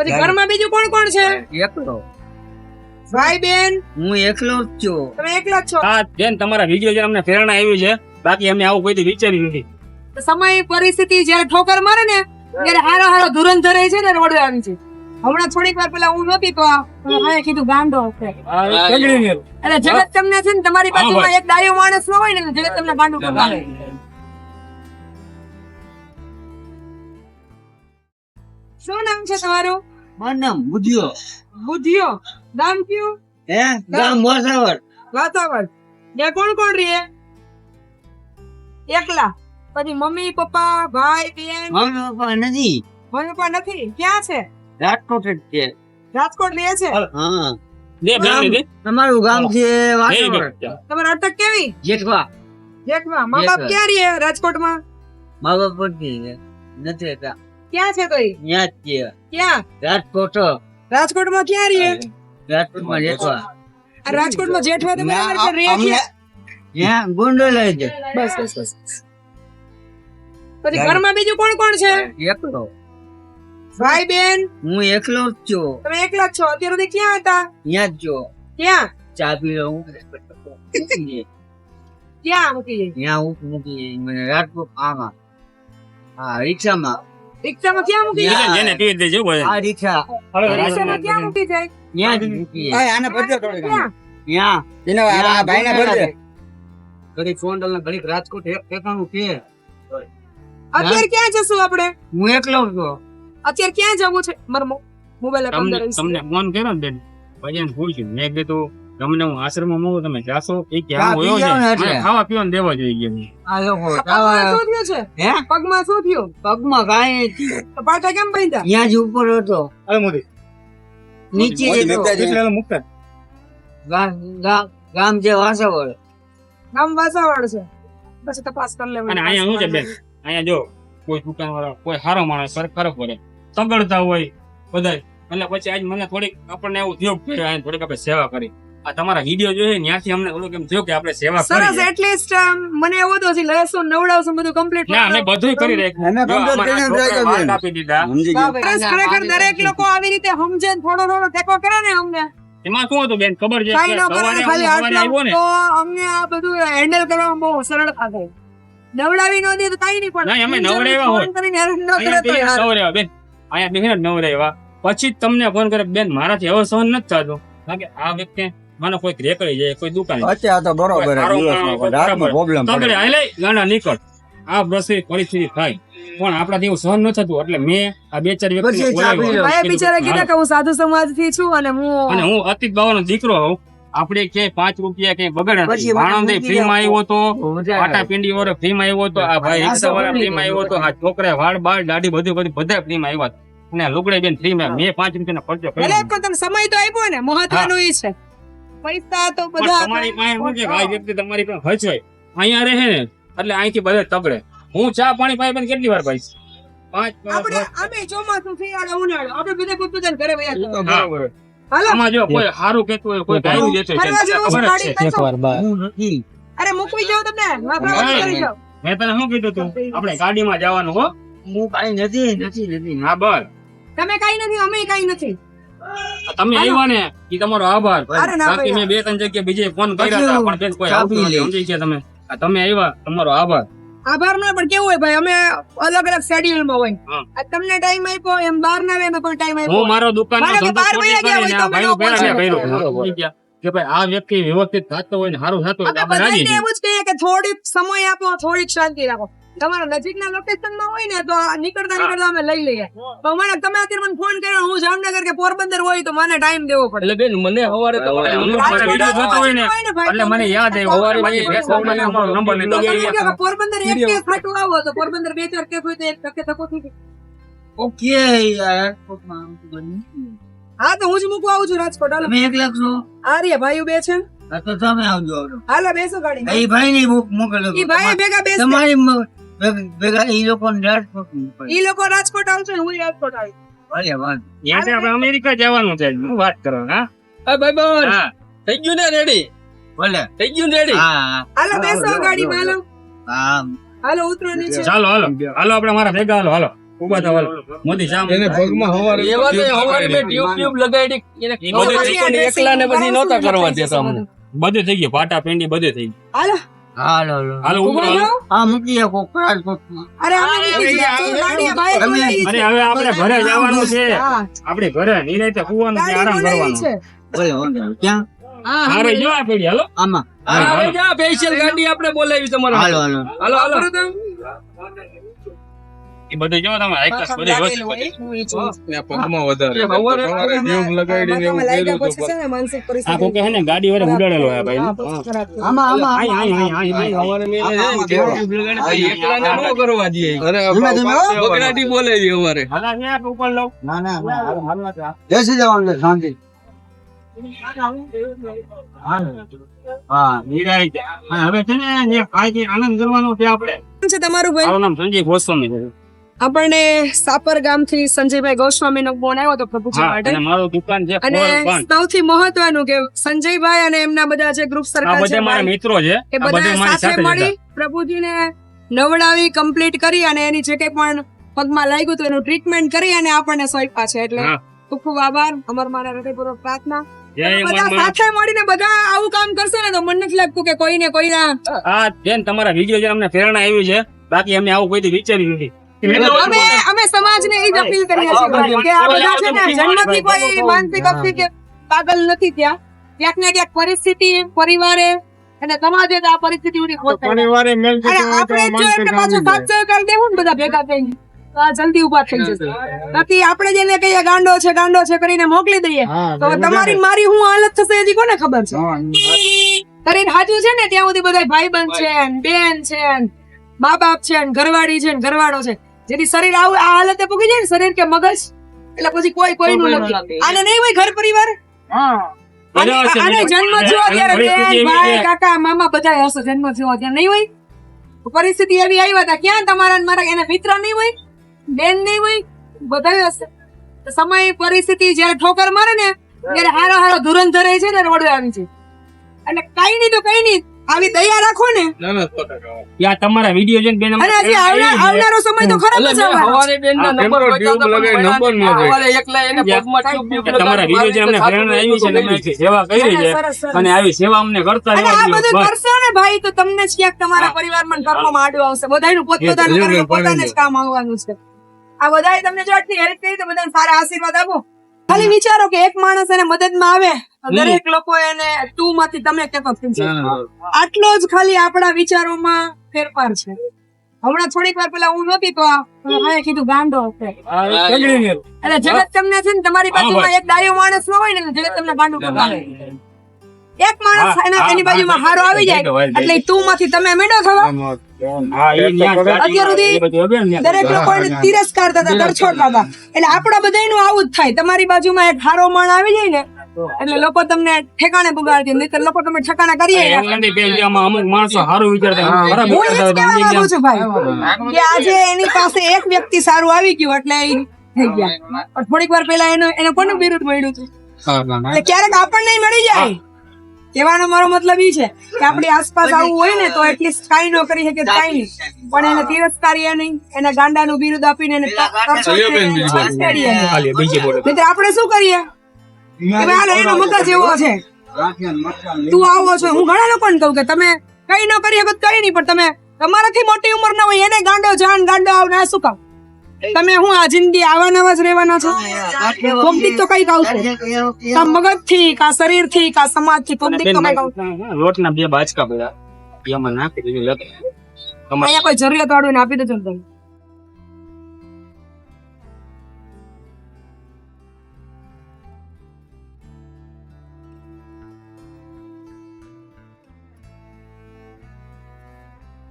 પછી ઘરમાં બીજું કોણ કોણ છે? એકલો. ભાઈ બેન હું એકલો જ છું. તમે એકલા જ છો? હા બેન તમારા વિડિયો જે અમને પ્રેરણા આવી છે. બાકી અમે આવું કોઈ દી વિચાર્યું નથી. સમય પરિસ્થિતિ જયારે ઠોકર મારે ને ત્યારે હારો હારો ધુરંધર છે ને રોડવે આવી છે. હમણાં થોડીક વાર પેલા હું નહોતી તો મેં કીધું ગાંડો હશે. જગત તમને છે ને તમારી બાજુમાં એક ડાયો માણસ ન હોય ને જગત તમને ગાંડો કરવા શું નામ છે તમારું? માનમ બુદ્ધિયો બુધિયો નામ કયું? હે? ગામ મોસાવર વાતાવરણ. ત્યાં કોણ કોણ રહે? એકલા. પછી મમ્મી પપ્પા ભાઈ બેન? મમ્મી પપ્પા નથી. મમ્મી પપ્પા નથી. ક્યાં છે? રાજકોટ જ છે. રાજકોટ રહે છે? હા. દે ગામ દે તમારું ગામ છે વાતાવર. તમારે અટક કેવી? જેઠવા. જેઠવા. મા બાપ ક્યાં રહે રાજકોટમાં? મા બાપ પણ નથી રહેતા. ક્યાં છે તોય? ત્યાં જ છે. ક્યાં? રાજકોટ. રાજકોટમાં ક્યાં રહે? રાજકોટમાં જેઠવા. આ રાજકોટમાં જેઠવા તો બરાબર છે, રહે ક્યાં? ગુંડો લઈ જ બસ બસ બસ પછી ઘરમાં બીજું કોણ કોણ છે? એકલો. ભાઈ બેન? હું એકલો જ છું. તમે એકલા જ છો? અત્યારે સુધી ક્યાં હતા? ત્યાં જ છો. ક્યાં? ચા પી લઉં ક્યાં મૂકી જઈ ત્યાં હું મૂકી મને રાજકોટ આમાં. હા રિક્ષામાં. રિક્ષામાં ક્યાં મૂકી જાય? જેને- પી દેજો બોલે. આ રિક્ષા. રિક્ષામાં ક્યાં મૂકી જાય? ત્યાં જ મૂકી ક્યાં? ત્યાં ભાઈને ભરજો. ઘડી ગોંડલ ને ઘડી રાજકોટ એક ઠેકાણું કે. અત્યારે ક્યાં જશું આપણે? હું એકલો છું. અત્યારે ક્યાં જવું છે? મારો મો- મોબાઈલ તમને તમને ફોન કર્યો ને બેન? ભજન એને પૂછ્યું મેં કીધું ગમને હું આશ્રમમાં મોકલું તમે જાશો? એ ક્યાં હોયો છે. ખાવા પીવાનું દેવા જોઈએ નહીં. આ લોકો પગમાં છે? હે? પગમાં શું થયું? પગમાં કાંઈ નથી. તો પાટા કેમ બાંધ્યા? ત્યાં જ ઉપર હતો. અરે મોદી. નીચે એટલે મુકતા ગામ છે વાસવડ. ગામ વાસાવાડ છે. પછી તપાસ કરી લેવાની. અને અહીંયા શું છે બેન? અહીંયા જો કોઈ દુકાન વાળા કોઈ સારો માણસ ફરક પડે તગડતા હોય બધા એટલે પછી આજ મને થોડીક આપણને એવું થયું થોડીક આપણે સેવા કરી. આ તમારા વીડિયો જોઈએ ત્યાંથી અમને થોડુંક કેમ થયો કે આપણે સેવા સરસ એટલીસ્ટ મને એવું હતું હજી લહેસું નવડાવશું બધું કમ્પ્લીટ ના અમે બધું કરી રાખ્યું. દીધા. સરસ ખરેખર દરેક લોકો આવી રીતે સમજે થોડો થોડો ટેકો કરે ને અમને. એમાં શું હતું બેન? ખબર છે કઈ ન કરે સવારે ખાલી આવ્યો ને. તો અમને આ બધું હેન્ડલ કરવામાં બહુ સરળ થાય નવડાવી નો દે તો કાઈ નહીં પણ ના, અમે નવડાવ્યા હોય. કરીને હેરાન ન કરે અહીંયા તો યાર. નવડાવ્યા. બેન અહીંયા બેન નવડાવ્યા. પછી તમને ફોન કરે બેન મારાથી એવો સહન નથી થતો. કારણ કે આ વ્યક્તિ મને કોઈ રેકડી જાય કોઈ દુકાન અત્યારે તો બરોબર રાતનો. પ્રોબ્લેમ તગડે હાલે ગાંડા નીકળ. આ બસની પરિસ્થિતિ થાય. પણ આપણા એવું સહન ન થતું એટલે મેં આ બે ચાર વ્યક્તિ બિચારા કીધા કે હું સાધુ સમાજથી છું અને અને હું હું અતિત બાવાનો દીકરો હોઉં. આપણે કે પાંચ રૂપિયા ક્યાંય બગડે આણંદે મૂકી ફ્રીમાં આવ્યો તો પાટા પિંડી વાળો ફ્રીમાં આવ્યો તો આ ભાઈ રિક્ષા વાળા ફ્રીમાં આવ્યો તો આ છોકરા વાળ બાળ દાઢી બધું બધું બધા ફ્રીમાં આવ્યા. અને લુગડે બેન ફ્રીમાં મેં પાંચ રૂપિયા ખર્ચો કર્યો. સમય તો આપ્યો ને મહત્વનું એ છે. પૈસા તો બધા તમારી પાસે શું છે કે આ વ્યક્તિ તમારી પાસે હચવાય અહીંયા રહે ને એટલે અહીંથી બધે તગડે. હું ચા પાણી પાઈ પણ કેટલી વાર પાઈશ? પાંચ આપણે અમે ચોમાસું શિયાળો ઉનાળો. આપણે બધા પોતપોતાના ઘરે વયા. બરોબર હાલો. આમાં જો કોઈ સારું કહેતું હોય કોઈ ગાયું જ ગાડી છે. નથી. અરે મૂકવી જાવ તમને. મેં તને શું કીધું તું? આપણે ગાડીમાં જવાનું હો. હું કાઈ નથી નથી નથી. હા બસ તમે કઈ નથી અમે કઈ નથી. તમે આવ્યા ને એ તમારો આભાર. બાકી મેં બે ત્રણ જગ્યાએ બીજે ફોન કર્યા હતા પણ બેન કોઈ આવતું નથી સમજી ગયા તમે. તમે આવ્યા તમારો આભાર. આભાર ના પણ કેવું હોય ભાઈ અમે અલગ અલગ શેડ્યુલમાં હોય. તમને ટાઈમ આપ્યો એમ બાર ના આવે પણ ટાઈમ હું આપ્યો મારો દુકાન માનો બાર વાગ્યા ગયા હોય તો લોકો ભાઈ કે ભાઈ આ વ્યક્તિ વ્યવસ્થિત થતો હોય ને સારું થતું હોય તો આપણે રાજી એવું જ કહીએ કે થોડીક સમય આપો થોડીક શાંતિ રાખો. તમારા નજીકના લોકેશનમાં હોય ને તો આ નીકળતા નીકળતા અમે લઈ લઈએ. પણ મને તમે અત્યારે મને ફોન કર્યો હું જામનગર કે પોરબંદર હોય તો મને ટાઈમ દેવો પડે. એટલે બેન મને સવારે તમારે મારો જોતો હોય ને એટલે મને યાદ આવ્યું. સવારે મને ફેસબુકમાં ને અમારો નંબર લીધો. કે પોરબંદર એક કેસ ખાટું આવો તો પોરબંદર બે ચાર કેસ હોય તો એક ટકે તકો થઈ. ઓકે યાર બન્યું. હા તો હું જ મૂકવા આવું છું રાજકોટ. હાલો. તમે એકલા છો? આર્ય ભાઈઓ બે છે તો તમે આવજો. હાલો બેસો ગાડી એ ભાઈ ની મોકલો એ ભાઈ ભેગા બેસ તમારી મ- ભેગ- ભેગા ઈ લોકો રાજકોટ મોકલો. લોકો રાજકોટ આવશે હું રાજકોટ આવી ભલે વાંધો. ત્યાંથી આપણે અમેરિકા જવાનું છે. હું વાત કરો હા? હા ભાઈ બોલ થઈ ગયું ને રેડી? ભલે. થઈ ગયું રેડી? હા હાલો બેસો ગાડીમાં હાલો. હા હાલો ઉતરો નીચે ચાલો હાલો. હાલો આપણે મારા ભેગા હાલો હાલો. ઊભા થવા મોદી શા એને પગમાં હવારે એવા તો હવારે મેં ટ્યુબ ટ્યુબ લગાડી એને એ બધું ખબર હતી પણ એકલા ને બધી નહોતા કરવા દેતા અમને. બધું થઈ ગયું. પાટા પેંડી બધું થઈ ગયું. હાલો. હાલો મૂકી. અરે અરે હવે આપણે ઘરે જવાનું છે. આપણે ઘરે નિરાંતે છે આરામ બોલાવી કરવાનો. છે. બોલો, બોલો. ક્યાં? હારે જો આ પેઢી હાલો. આમાં. હાલો, હા, હાલો. ગાડી આપણે બોલાવી તમારે હાલો હાલો. હાલો હાલો. આપણું તો. એ બધું જો તમે વધારે. ને ગાડી વાળે ઉડાડેલો ભાઈ. આમાં આમાં ને કરવા અરે છે ઉપર લઉં ના ના જવાનું શાંતિ. હવે છે ને આનંદ કરવાનો છે આપણે. તમારું નામ સંજય ગોસ્વામી છે. આપણને સાપર ગામથી સંજયભાઈ ગોસ્વામી નો ફોન આવ્યો હતો પ્રભુજી માટે. અને મારું દુકાન છે અને સૌથી મહત્વનું કે સંજયભાઈ અને એમના બધા જે ગ્રુપ સર્કલ છે મારા મિત્રો છે એ બધા સાથે મળી પ્રભુજીને નવડાવી કમ્પ્લીટ કરી અને એની જે કઈ પણ પગમાં લાગ્યું હતું એનું ટ્રીટમેન્ટ કરી અને આપણને સોંપ્યા છે. એટલે ખૂબ ખૂબ આભાર. અમર મારા હૃદયપૂર્વક પ્રાર્થના. બધા સાથે મળીને બધા આવું કામ કરશે ને તો મને નથી લાગતું કે કોઈને કોઈના આ બેન તમારા વીડિયો જે અમને પ્રેરણા આવી છે. બાકી અમે આવું કોઈ વિચાર્યું નથી. અમે અમે સમાજને એ જ અપીલ કરીએ છીએ કે આ બધા છે ને જન્મથી કોઈ માનસિક અપીલ કે પાગલ નથી ત્યાં ક્યાંક ને ક્યાંક પરિસ્થિતિ પરિવારે અને સમાજે આ પરિસ્થિતિ ઉડી પહોંચાડી. પરિવારે મેલ અને આપણે જો એમને પાછું સાચો કરી દેવું ને બધા ભેગા થઈને જલ્દી ઊભા થઈ જશે. બાકી આપણે જેને કહીએ ગાંડો છે ગાંડો છે કરીને મોકલી દઈએ તો તમારી મારી હું હાલત થશે હજી કોને ખબર છે? કરીને હાજુ છે ને ત્યાં સુધી બધા ભાઈ બંધ છે ને બેન છે ને મા બાપ છે ને ઘરવાળી છે ને ઘરવાળો છે. જેથી શરીર આવું આ હાલતે પૂગી જાય ને શરીર કે મગજ. એટલે પછી કોઈ કોઈનું નથી. આને નહીં હોય ઘર પરિવાર? આને આને જન્મ થયો ત્યારે ભાઈ કાકા મામા બધા હશે જન્મ થયો ત્યારે નહીં હોય? પરિસ્થિતિ એવી આવ્યા હતા ક્યાં તમારા મારા એના મિત્ર નહીં હોય? બેન નહીં હોય? બધા હશે. સમય પરિસ્થિતિ જયારે ઠોકર મારે ને ત્યારે હારો હારો ધુરંધર છે ને રોડવે આવી છે એટલે કઈ નહીં તો કઈ નહીં. આવી દયા રાખો ને. ના સો તમારા વીડિયો જોઈને બેન અને હજી આવનાર- આવનારો સમય તો ખરાબ જ મેં આવવાનો હવારે બેન ના નંબર ટ્યુબ પણ નંબર ન મળ્યા હવારે એકલા એને પગમાં ટ્યુબ ટ્યુબ તમારા વીડિયો જે અમને પ્રેરણા આવી છે ને અમે સેવા કરી છે. અને આવી સેવા અમને કરતા રહેવા આ બધું કરશો ને ભાઈ તો તમને જ ક્યાંક તમારા પરિવારમાં કર્મમાં આડું આવશે. બધાયનું પોતપોતાનું કર્મ પોતાને જ કામ આવવાનું છે. આ બધાય તમને જો આટલી હેલ્પ કરી તો બધાને સારા આશીર્વાદ આપો. ખાલી વિચારો કે એક માણસ એને મદદમાં આવે દરેક લોકો એને તું માંથી તમે કેતો થઈ જાય. આટલો જ ખાલી આપણા વિચારોમાં ફેરફાર છે. હમણાં થોડીક વાર પેલા હું નહોતી તો મેં કીધું ગાંડો હશે. એટલે જગત તમને છે ને તમારી બાજુમાં એક ડાયો માણસ ન હોય ને જગત તમને ગાંડો બનાવે એક માણસ એના- એની બાજુમાં હારો આવી જાય. એટલે તું માંથી તમે મેળો થવા હા, એ ન્યા અત્યાર સુધી એ બધું હવે ન્યા. દરેક લોકો તિરસ્કાર થતા તરછોડતા હતા એટલે આપણા બધાયનું આવું જ થાય. તમારી બાજુમાં એક હારો માણ આવી જાય ને એટલે લોકો તમને ઠેકાણે પુગાડી. દે નહીંતર લોકો તમે ઠેકાણે કરીએ અમુક માણસો સારું વિચારતા હું છું ભાઈ કે આજે એની પાસે એક વ્યક્તિ સારું આવી ગયું એટલે થઈ ગયા. થોડીક વાર પેલા એનો એને કોનું બિરુદ મળ્યું હતું ક્યારેક આપણને મળી જાય. કહેવાનો મારો મતલબ એ છે કે આપણી આસપાસ આવું હોય ને તો એટલીસ્ટ કાંઈ ન કરી શકે કાંઈ નહીં. પણ એને તિરસ્કારીએ નહીં એને ગાંડાનું બિરુદ આપીને એને આપણે શું કરીએ? એનો મગજ એવો છે. તું આવો છો. હું ઘણા લોકોને કહું કે તમે કઈ ન કરી શકો તો કઈ નહીં પણ તમે તમારાથી મોટી ઉંમર ના હોય એને ગાંડો જાન ગાંડો આવ ના શું કામ? તમે હું આ જિંદગી આવા નવા જ રહેવાના છો? કોમથી તો કંઈક આવશે. કા મગજથી કા શરીરથી કા સમાજથી કોમથી તો કંઈક આવશે. લોટના બે બાચકા બધા એ નાખી દીધું અહીંયા કોઈ જરૂરિયાત વાળું આપી દેજો ને તમે.